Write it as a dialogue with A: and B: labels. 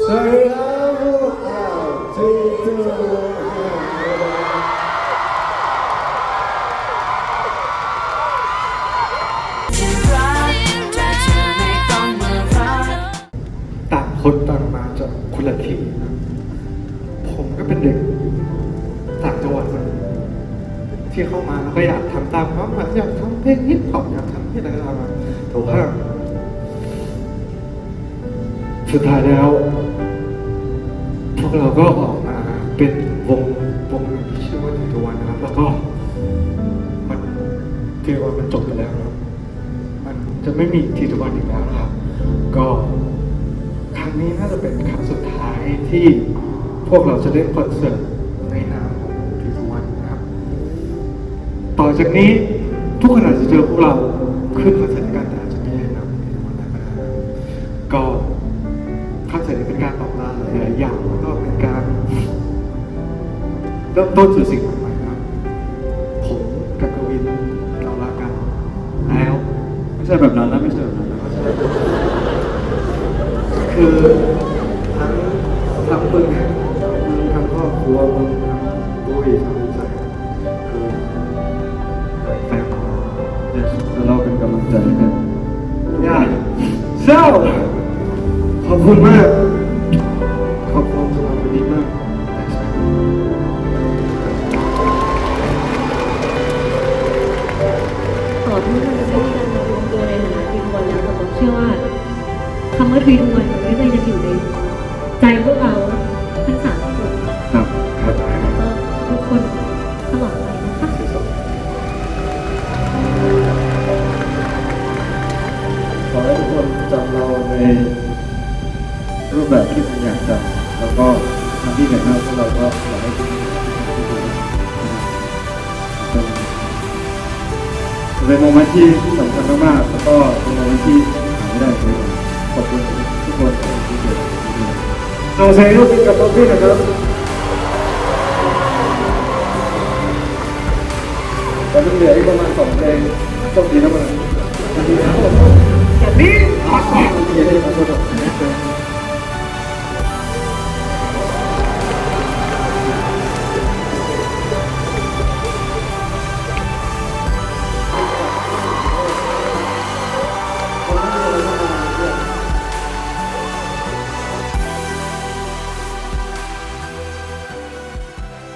A: สวัสดีครับพวกเราทีทูต่างคนต่างมาจากคนละที่นะผมก็เป็นเด็กต่างจังหวัดคนที่เข้ามาแล้วก็อยากทำตามความฝันอยากทำเพลงฮิปฮอปอยากทำที่อะไรก็ตามมาแต่ว่า สุดท้ายแล้ว พวกเราก็ออกมาเป็นวงวงที่ชื่อว่าทีทวันนะครับ แล้วก็มันทีวันมันจบไปแล้วครับ มันจะไม่มีทีทวันอีกแล้วครับ ก็ครั้งนี้น่าจะเป็นครั้งสุดท้ายที่พวกเราจะเล่นคอนเสิร์ตในนามของทีทวันนะครับ ต่อจากนี้ทุกคนอาจจะเจอพวกเราขึ้นคอนเสิร์ตด้กันแต่อาจจะ อย่างก็เป็นการเริ่มต้นสู่สิ่งใหม่ๆครับผมกับกวินเราลากันแล้ว
B: ไม่ใช่แบบนั้นนะไม่ใช่แบบนั้นนะ
A: คือทั้งทั้งมึงมึงทั้งครอบครัวมึงทั้งบุ้ยทั้งใส่คือแฟนเรา
B: เดี๋ยวเราเป็นกำลังใจให้กัน
A: ย่าเศร้าขอบคุณมาก
C: เชื่อว่าคำว่าทีมบอลมันก็ยังอยู่ในใจพวกเราทั้งสามคน
B: ครับครับ
C: แล้วก็ทุกคนตลอดไปนะคะ
B: ขอให้ทุกคนจำเราในรูปแบบที่คุณอยากจำแล้วก็ทำที่เห็นหน้าพวกเราก็ขอให้ทุกคนเป็นเป็นโมเมนต์ที่สำคัญมากๆแล้วก็เป็นโมเมนต์ที่หา ได้ขอบคุณทุกคนที่เกิดขึ้น
A: เอาใส่รูปกับป๊อพี่นะครับ
B: ตอนนี้เหลืออีกประมาณสองเพลงโชคดีนะมัน
A: แบบนี้
B: เย้ขอโทษ